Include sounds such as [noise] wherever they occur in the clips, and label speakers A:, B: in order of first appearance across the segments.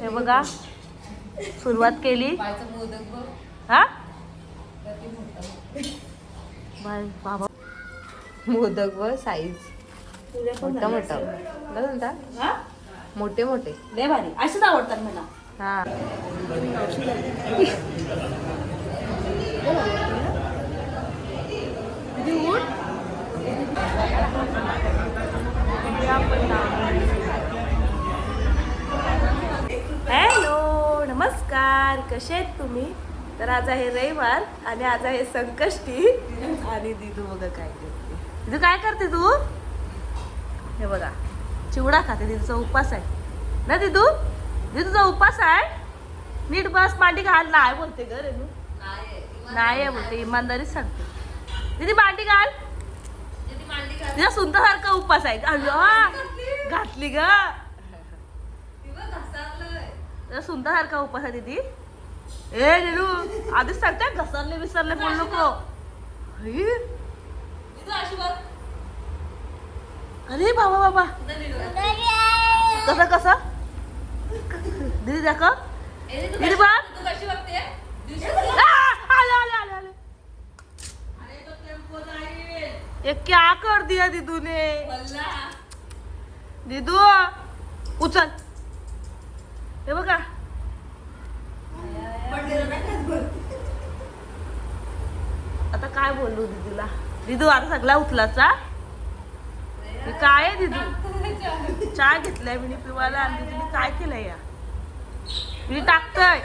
A: हे बघा सुरुवात केली. हा? बाबा.
B: मोदक व साईज मोठा मोठा. बघ
A: हा?
B: मोठे मोठे.
A: लय भारी. असेच आवडतात मला.
B: हा.
A: किती हॅलो नमस्कार. कसे आहेत तुम्ही? तर आज आहे रविवार आणि आज आहे संकष्टी. आणि दिदू बघा काय करते. दिदू काय करते तू? हे बघा चिवडा खाते. दिदूचा उपास आहे. ना दिदू? दिदूचा उपास आहे? नीट बस मांडी घाल. नाही बोलते ग रेनू. नाही बोलते इमानदारीच सांगते. दिदी मांडी घाल. तिचा सुंदरसारखा उपास आहे. घातली ग. तिचा सुंदरसारखा उपास आहे दिदी. ए रेनू आधीच सांगते घसरले विसरले बोल नको. अरे बाबा बाबा. कसं कसं? दीदी दाखव. दीदी बघ. आ, आले आले आले आले. ये क्या कर दिया दीदू ने दीदू उचल. हे बघा. आता काय बोललो दीदीला? दीदू आता सगळा उचलाचा काय आहे दीदू? चहा घेतलाय मी पिवायला आणि तुम्ही काय केलंय या? मी टाकतय.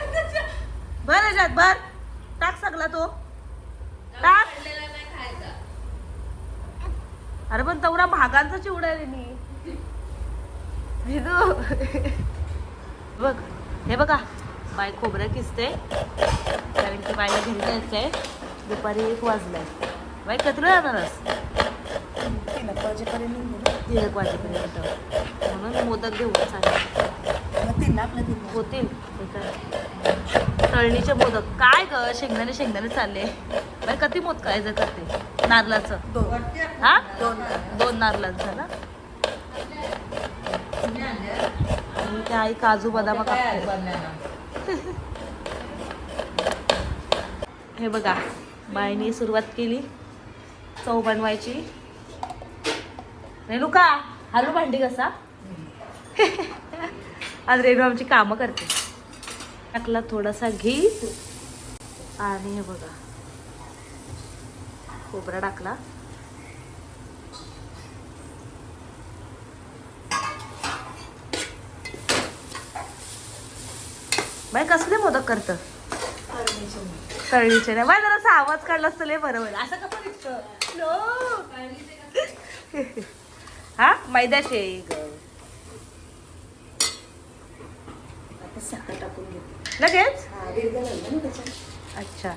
A: भर याच्यात भर. टाक सगळा तो. टाक. अरे पण तेवढा महागांचा चिवडा रे मी दीदू. बघ हे बघा बाई खोबरं किसते कारण की बाईला घरी जायचंय दुपारी एक वाजलाय. बाई कधी जाणारच तीन एक वाजेपर्यंत म्हणून मोदक घेऊन चालेल. होतील. तळणीचे मोदक. काय ग? शेंगदाणे शेंगदाणे चालले. बाई कधी मोदक करायचं करते. नारळाचं. हा? दोन नारळांचं ना? त्या आई काजू बदाम [laughs] हे बघा बाईने सुरुवात केली. चव बनवायची. रेणुका हालू भांडी कसा [laughs] आज रेणू आमची कामं करते. टाकला थोडासा घी. आणि हे बघा खोबरा टाकला. बाई कसले मोदक करतं? तळणीचे नाही. बाय जरासा आवाज काढला असतं लय बरोबर असं कसं दिसतं. [laughs] हा? मैदाशे ग लगेच? अच्छा.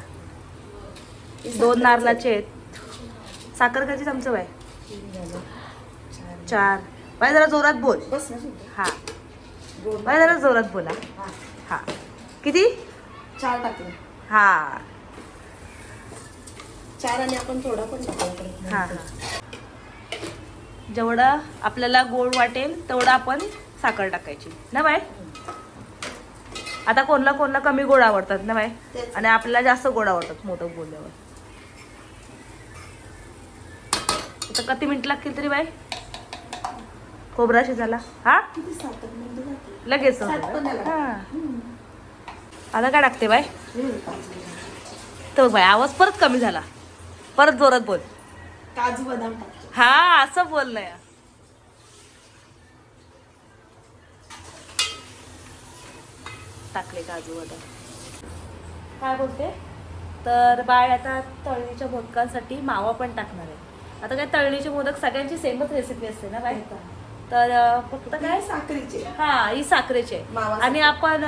A: दोन नारळाचे आहेत. साखर खायची चमचं बाय चार. बाय जरा जोरात बोल. हा. बाय जरा जोरात बोला. हा. किती?
C: चार टाकले.
A: हा.
C: चार आणि आपण थोडा पण टाकला
A: हा जेवढं आपल्याला गोड वाटेल तेवढं आपण साखर टाकायची. ना बाय आता कोणला कोणला कमी गोड आवडतात ना बाय. आणि आपल्याला जास्त गोड आवडतात मोदक बोलल्यावर. आता किती मिनिट लागतील तरी बाय खोबरा शिजायला. हा. लगेच. हा. आता काय टाकते बाय. तर बाय आवाज परत कमी झाला. परत जोरात बोल.
C: काजू बदाम
A: हा असं बोल ना टाकले काजू बदाम. काय बोलते? तर बाळ आता तळणीच्या मोदकांसाठी मावा पण टाकणार आहे. आता काय तळणीचे मोदक सगळ्यांची सेमच रेसिपी असते ना बाय? तर फक्त काय?
C: साखरीचे.
A: हा ही साखरेची. आहे आणि आपण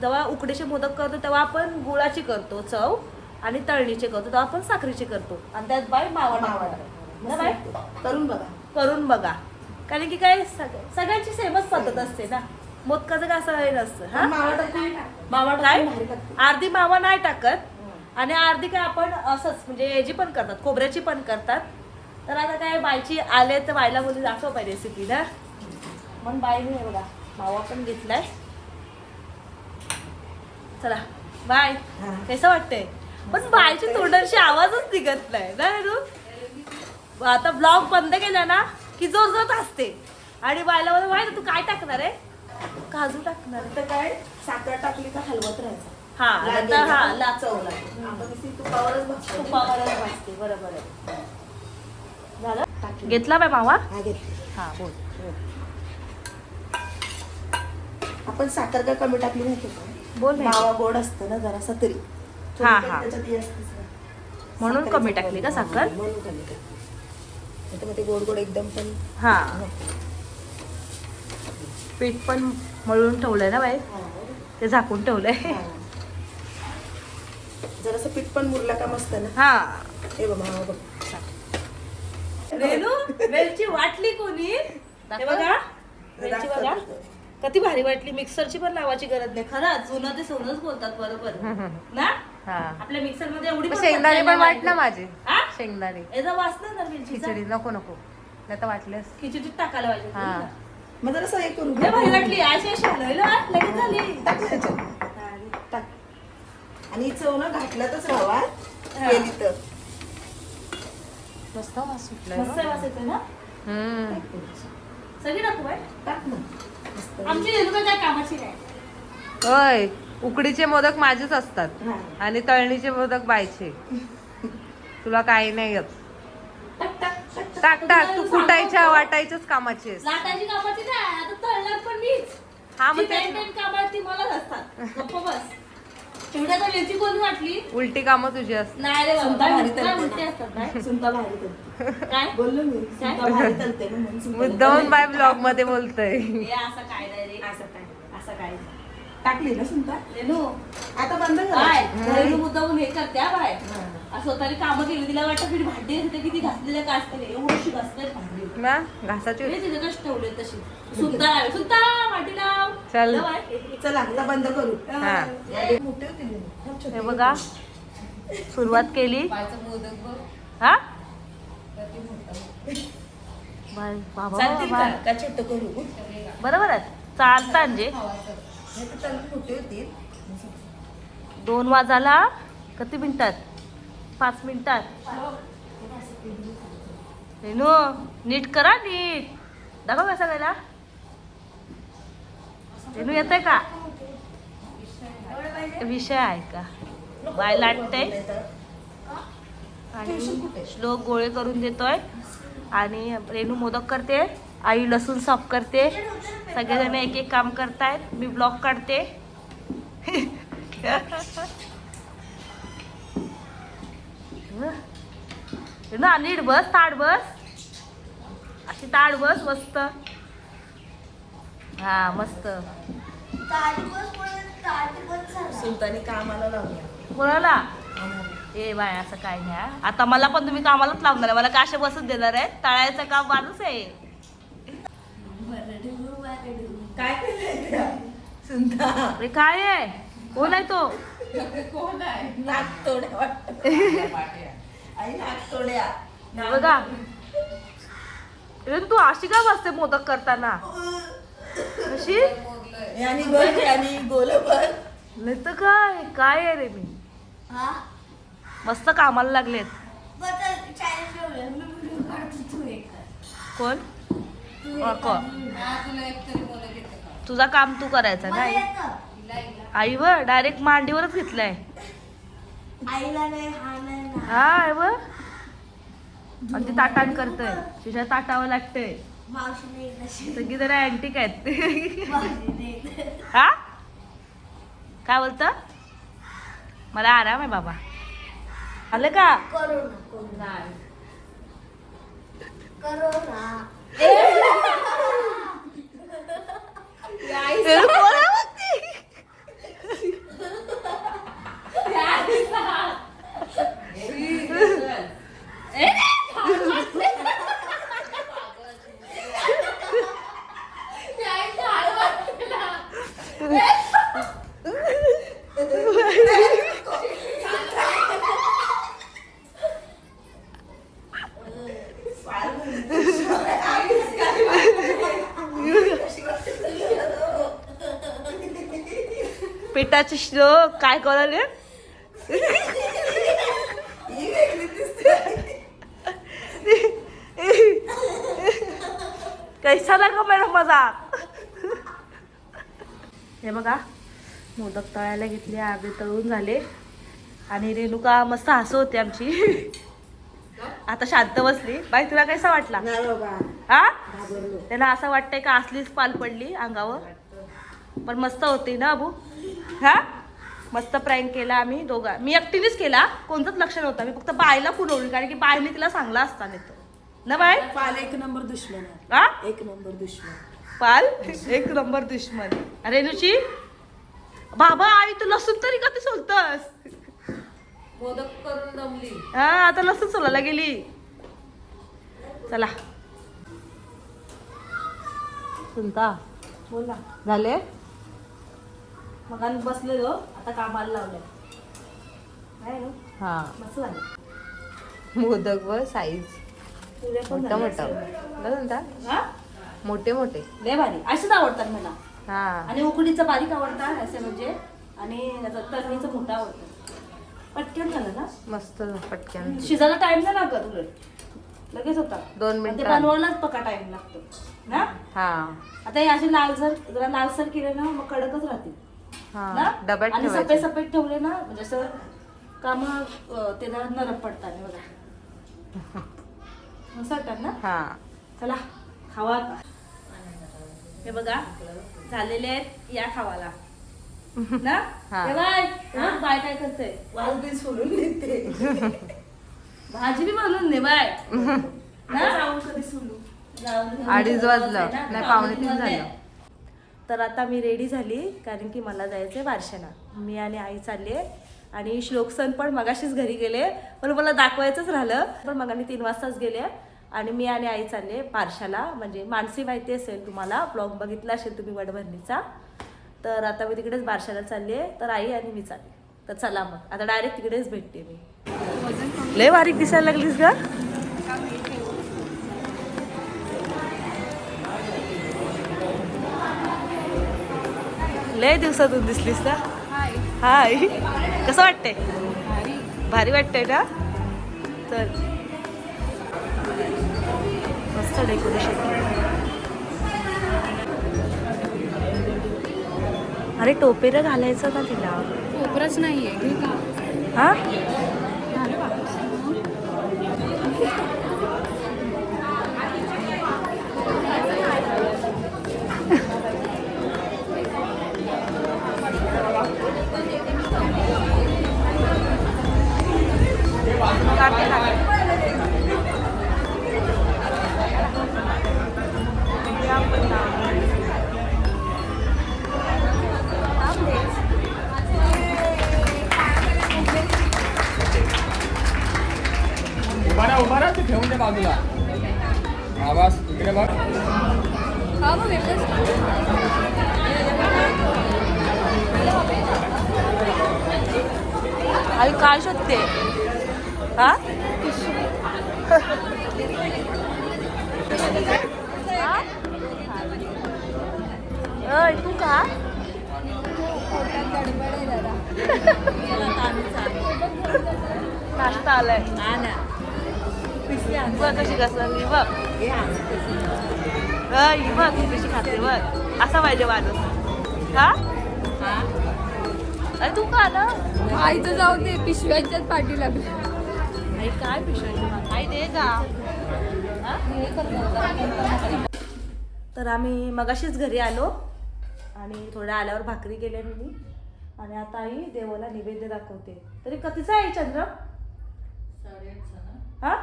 A: जेव्हा उकडीचे मोदक करतो तेव्हा आपण गुळाची करतो चव आणि तळणीचे करतो तेव्हा आपण साखरेची करतो. आणि त्यात बाय मावा
C: मावा करून बघा.
A: करून बघा. कारण की काय सग- सगळ्यांची सेमच पद्धत असते ना. मोदकाचं काय असं हे नसतं
C: मावा
A: काय. अर्धी मावा नाही टाकत. आणि अर्धी काय आपण असंच म्हणजे याची पण करतात खोबऱ्याची पण करतात. तर आता काय बायची आले तर बायला बोलली दाखव पाहिजे रेसिपी ना. म्हणून बाईने हे बघा मावा पण घेतलाय. चला बाय. कसं वाटतंय? पण बायची तोंडाशी आवाजच निघत नाही ना रेणू आता ब्लॉग बंद केला ना की जोर जोरात असते आणि बायला मला माहिती तू काय टाकणार आहे? काजू टाकणार.
C: आता काय साखर टाकली का हलवत राहायचं.
A: हा आता हा.
C: का?
A: ला
C: चव लागेल. आपण नुसती तुपावरच
A: तुपावरच भाजते बरोबर आहे. झालं. घेतला बाय मावा
C: हा घेतली
A: हा बोल
C: आपण साखर काय कमी टाकली माहिती का
A: बोल.
C: मावा गोड असतं ना जरासा तरी
A: हा, हा.
C: त्याच्यात हे असतेच ना.
A: म्हणून कमी टाकली का. साखर?
C: म्हणून कमी टाकली मग ते गोड गोड एकदम पण
A: हा पीठ पण मळून ठेवलंय ना बाई
C: हा.
A: ते झाकून ठेवलंय.
C: जरासं पीठ पण मुरला का मस्त ना
A: हा
C: हे बघ मावा बघ [laughs]
A: रेणू वेलची वाटली कोणी? हे बघा. वेलची बघा. किती भारी वाटली. मिक्सरची पण लावायची गरज नाही. खरंच जुनं ते सोनच बोलतात बरोबर. ना?
B: हा.
A: आपल्या मिक्सरमध्ये एवढी पण
B: शेंगदाणे
A: वाटली
B: पण वाट ना माझे.
A: हा?
B: शेंगदाणे.
A: याचा नाही ना
B: खिचडी नको नको. नाही तर वाटलेस
A: खिचडीत टाकायला पाहिजे
B: हा.
C: मग जरासं हे करू
A: लय भारी वाटली. अशी अशी हलवलं हा, लगेच झाली.
C: टाक ना याच्यात. टाक. आणि ही चव ना घाटल्यातच राहावा केली तर.
B: मस्त वास सुटलाय
A: मस्त वास येतोय ना
B: हम्म
A: सगळी टाकू बाय
C: टाक ना मस्त
A: आमची रेणुका काय कामाची नाही
B: होय उकडीचे मोदक माझेच असतात
C: हा.
B: आणि तळणीचे मोदक बायचे तुला काही नाही येत
C: टाक टाक टाक
B: टाक टाक तू कुटायच्या वाटायच्याच कामाची आहेस.
A: लाटाची कामाची नाही आता तळणार पण मीच
B: हा मग
A: जी
B: तेच
A: मेन मेन कामं ती मलाच असतात गप्प बस तेवढ्या तर कोणी वाटली?
B: उलटी कामं तुझी असतात.
A: नाही रे बाबा
C: भारी
A: काय उलटे
C: ना.
A: असतात काय
C: सुंता भारी तलते.
A: काय?
C: बोललो मी भारी तलते ना म्हणून सुंता
B: मुद्दाहून बाय ब्लॉगमध्ये बोलतय.
A: हे असं काय रे
C: असं काय
A: असं काय.
C: टाकली ना सुंता
A: रेणू.
C: आता बंद
A: काय
C: कर
A: रेणू मुद्दामून हे करते हा बाय स्वतःने कामं केली तिला वाटतं की भांडी असते किती घासलेल्या का असते एवढी घासते भांडी.
B: ना घासाची
A: तिथे कष्ट ठेवले तशी. सुद्धा लाव सुद्धा माटी लाव.
B: चल.
C: बंद करू.
B: हा.
A: हे. बघा. सुरुवात केली. हा? बरोबर आहे. चालता म्हणजे. दोन वाजाला किती मिनिटात पाच मिनिटात. रेणू नीट करा नीट. दाखव कसा गेला येत आहे का? विषय आहे का? बाय लाटते आणि श्लोक गोळे करून देतोय. आणि रेणू मोदक करते. आई लसूण साफ करते. सगळेजण एक एक काम करतायत. मी ब्लॉग काढते. [laughs] ना नीट बस ताड बस. अशी ताड बस मस्त. हा मस्त.
C: सुलतानी कामाला लावल्या
A: कोणाला? ए बाय असं काय नाही हा. आता मला पण तुम्ही कामालाच लावणार आहे. मला काशे बसून देणार आहे? तळायचं काम माझंच आहे.
C: काय केलंय सुंता
A: अरे काय आहे? कोण आहे तो?
C: वाटत आई नाक तोड्या
A: हे [laughs] बघा. अरे तू अशी का बसते मोदक करताना.
C: आणि बघ
A: नाही तर काय? काय आहे रे मी? मस्त कामाला लागलेत. कोण? तुझा काम तू करायचा नाही आई? व डायरेक्ट मांडीवरच घेतलाय. हा आहे व ती ताटान करतोय. तिच्या ताटावर लागतंय. सगळी जरा अँटिक आहेत. हा? काय बोलत? मला आराम आहे बाबा. आलं का? [laughs] पिठाचे श्लोक काय करायला?
C: हे
A: बघा मोदक तळायला घेतले अर्धे तळून झाले. आणि रेणुका मस्त हसू होती आमची. आता शांत बसली. बाई तुला कैसा वाटला? हा? त्यांना असं वाटतंय का असलीच पाल पडली अंगावर? पण मस्त होती ना अबू? हा? मस्त प्रँक केला आम्ही दोघा. मी एकटीनेच केला. कोणतंच लक्ष नव्हतं. मी फक्त बायला पुरवली. कारण की बायने तिला सांगला असता नाही तर. ना बाय?
C: पाल एक नंबर दुश्मन
A: हा?
C: एक नंबर दुश्मन
A: पाल एक नंबर दुश्मन. रेणूची बाबा आई तू लसूण तरी कधी सोलतस?
B: मोदक करून दमली.
A: हा आता लसूण सोलायला गेली. चला. सुनता बोल. ना झाले? मग आम्ही बसलेलो आता कामाला नाही ना
B: हा.
A: मस्त झाले.
B: मोदक व साईज. मोठं मोठं.
A: असेल.
B: मोठे मोठे.
A: लय भारी. असेच आवडतात मला.
B: हा.
A: आणि उकडीचं बारीक आवडतात असे म्हणजे. आणि तरणीचं मोठं आवडतं. पटकन झालं ना?
B: मस्त पटकन.
A: शिजायला टाइम नाही लागत उलट. लगेच होता
B: दोन
A: पण ते
B: मिनिटं.
A: बनवायलाच पका टाइम लागतो. ना?
B: हा.
A: आता हे असे लालसर जरा लालसर केले ना मग कडकच राहतील.
B: हा
A: ना?
B: डब्यात
A: आणि
B: ठेवायचे.
A: सफेद ठेवले ना म्हणजे असं का मग अं, ते जरा नरम पडतात बघा. [laughs] वाटतात ना
B: हा.
A: चला. खावा. हे बघा झालेले आहेत या खावाला. ना? बाय हे. बाय काय करते
C: वाल बी सोडून देते.
A: भाजी बी बनवून दे बाय. ना?
C: जाऊन कधी सोडू.
B: अडीच वाजलं.
A: आहे?
B: नाही, पावणे तीन. झालं.
A: तर आता मी रेडी झाली कारण की मला जायचंय बारशाला मी आणि आई चालले आणि श्लोक सण पण मगाशीच घरी गेले. पण मला दाखवायचंच राहिलं. पण मग आम्ही तीन वाजताच गेले. आणि मी आणि आई चालले बारशाला म्हणजे मानसी माहिती असेल तुम्हाला ब्लॉग बघितला असेल तुम्ही वडभरणीचा. तर आता मी तिकडेच बारशाला चालले तर आई आणि मी चालले. तर चला मग. आता डायरेक्ट तिकडेच भेटते मी. लय बारीक दिसायला लागलीस का लय दिवसातून दिसलीस ना? हाय. कसं वाटतंय? भारी. वाटतंय ना तर मस्त डेकोरेशन अरे टोपेरं घालायचं का तिला?
D: कोपरच नाहीये घे का
A: हा?
D: झालं [laughs]
E: ठेवून दे बाजूला. हा बस. इकडे बघ
D: हा मग
A: आई काय शोधते? हा? अय तू का? नाश्ता आलाय. बघ कशी कसं बघ. ही बघ ही कशी खाते बघ. असा पाहिजे माणूस हा? अरे तू का ना
D: आईचं जाऊ दे पिशव्यांच्याच पाठी लागली.
A: आई काय पिशवायची आई दे का तर आम्ही मगाशीच घरी आलो आणि थोड्या आल्यावर भाकरी केल्या मी. आणि आता आई देवाला निवेद्य दाखवते. तरी कधीचा आहे चंद्र? हा?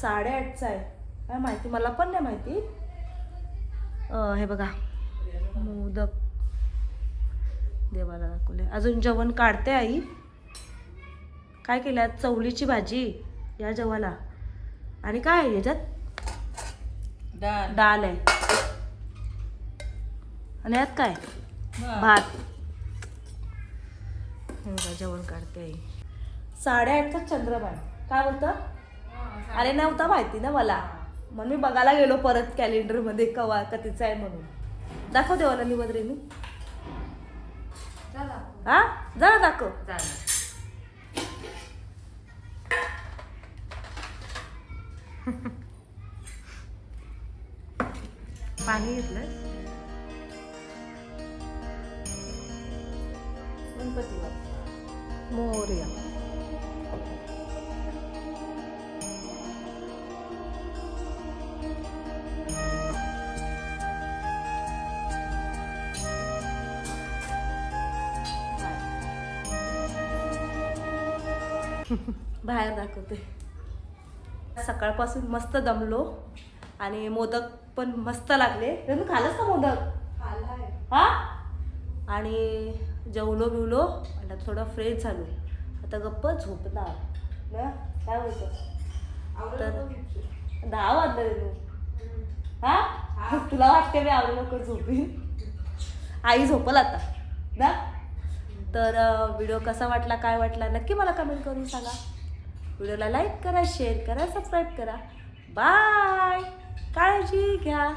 A: साडेआठचा आहे. काय माहिती? मला पण नाही माहिती. अं, हे बघा. मोदक. देवाला दाखवले अजून जेवण काढते आई. काय केलं? आज चवळीची भाजी या जेवाला आणि काय आहे याच्यात?
C: डाळ
A: डाळ आहे. आणि यात काय? भात. हे जेवण काढते आई. साडेआठचा चंद्रबाण काय बोलतं? अरे नव्हता माहिती ना मला. म्हणून मी बघायला गेलो परत कॅलेंडरमध्ये कवा कधीचा आहे म्हणून. दाखव देवाला निवद रे मी. हा? जरा दाखव. [laughs]
B: पाणी घेतलं
A: गणपती
B: मोर्या.
A: बाहेर दाखवते. सकाळपासून मस्त दमलो आणि मोदक पण मस्त लागले. तुम्ही खालच का मोदक? हा? आणि जेवलो बिवलो आणि थोडं फ्रेश झालो. आता गप्प झोपणार. ना? काय बोलतो? तर दहा वाजले तू हा? तुला वाटते मी आवडे लवकर झोपीन? आई झोपल आता. ना? तर व्हिडिओ कसा वाटला काय वाटला नक्की मला कमेंट करून सांगा. व्हिडिओला लाईक करा शेअर करा सबस्क्राईब करा. बाय काळजी घ्या.